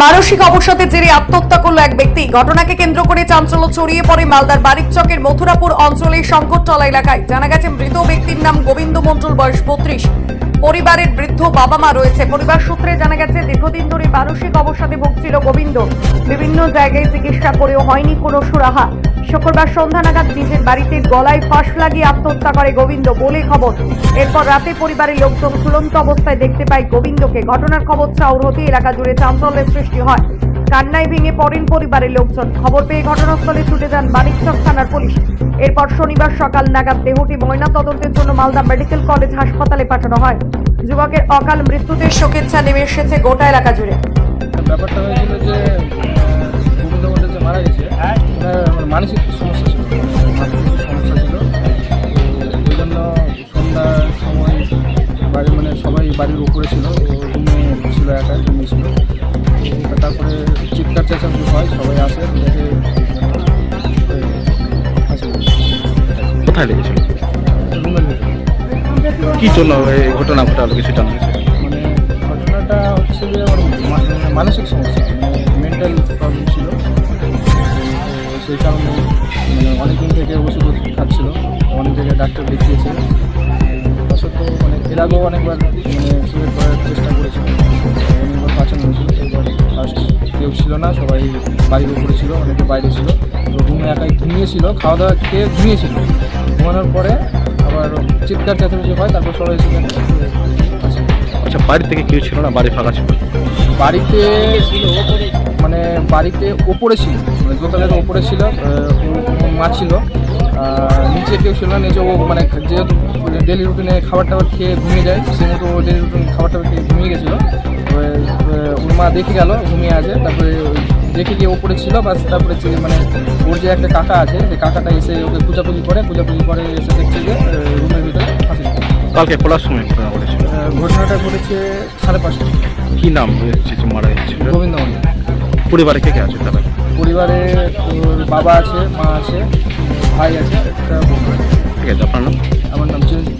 মানসিক অবসাদের জেরে আত্মহত্যা করল এক ব্যক্তি। ঘটনাকে কেন্দ্র করে চাঞ্চল্য ছড়িয়ে পড়ে মালদার বারিকচকের মথুরাপুর অঞ্চলের শঙ্করতলা এলাকায়। জানা গেছে, মৃত ব্যক্তির নাম গোবিন্দ মন্ডল বয়স বত্রিশ। পরিবারের বৃদ্ধ বাবা মা রয়েছে। পরিবার সূত্রে জানা গেছে, দীর্ঘদিন ধরে মানসিক অবসাদে ভুগছিল গোবিন্দ। বিভিন্ন জায়গায় চিকিৎসা করেও হয়নি কোনো সুরাহা। শুক্রবার সন্ধ্যা নাগাদ নিজের বাড়িতে গলায় ফাঁস লাগিয়ে আত্মহত্যা করে গোবিন্দ বলে খবর। এরপর রাতে পরিবারের লোকজন ঝুলন্ত অবস্থায় দেখতে পায় গোবিন্দকে। ঘটনার খবর চাউর হতে এলাকা জুড়ে চাঞ্চল্যের সৃষ্টি হয়। কান্নায় ভেঙে পড়েন পরিবারের লোকজন। খবর পেয়ে ঘটনাস্থলে ছুটে যান মানিকচক থানার পুলিশ। এরপর শনিবার সকাল নাগাদ দেহটি ময়না তদন্তের জন্য মালদা মেডিকেল কলেজ হাসপাতালে পাঠানো হয়। যুবকের অকাল মৃত্যুতে শোকেচ্ছা নেমে এসেছে গোটা এলাকা জুড়ে। সময় মানে সবাই বাড়ির উপরে ছিল। ছিল একা ছিল। তারপরে চিৎকার চেঁচামেচি হয় সবাই আসে দেখে কোথায় লেগেছিল? রুমের ভিতরে কি জন্য এই ঘটনা ঘটালো কিছু জানা গেছে মানে ঘটনাটা হচ্ছে যে ওর মানসিক সমস্যা মেন্টাল প্রবলেম ছিল। তো সেই কারণে মানে অনেকদিন থেকে ওষুধ খাচ্ছিল অনেক জায়গায় ডাক্তার দেখিয়েছে। অসত্য মানে এর আগেও অনেকবার মানে ফার্স্ট কেউ ছিল না সবাই বাড়ির উপরে ছিল অনেকে বাইরে ছিল। তো রুমে একাই ঘুমিয়েছিল খাওয়া দাওয়া খেয়ে ঘুমিয়েছিল। ঘুমানোর পরে আবার চিৎকার চেঁচামেচি হয় তারপর সবাই সেখানে আচ্ছা বাড়ি থেকে কেউ ছিল না বাড়ি ফাঁকা ছিল? বাড়িতে ছিল মানে বাড়িতে ওপরে ছিল মানে দোতলার ওপরে ছিল মা ছিল। নিচে কেউ ছিল না নিচে ও মানে যেহেতু ডেলি রুটিনে খাবার টাবার খেয়ে ঘুমিয়ে যায় ও ডেলি রুটিন খাবার টাবার খেয়ে ঘুমিয়ে গেছিল। মা দেখে গেল ঘুমিয়ে আছে। তারপরে ওই দেখে গিয়ে ওপরে ছিল বাস তারপরে মানে ওর যে একটা কাকা আছে সেই কাকাটা এসে ওকে পূজাপুজি করে পূজাপুজি করে এসে দেখছে যে রুমের ভিতরে ফাঁসি কালকে খোলার সময় ঘটনা ঘটেছিল? ঘটনাটা ঘটেছে সাড়ে পাঁচটা কী নাম মারা গেছিল গোবিন্দ পরিবারে কে কে আছে তারা পরিবারে ওর বাবা আছে মা আছে ভাই আছে একটা। ঠিক আছে আপনার নাম? আমার নাম চিরঞ্জিত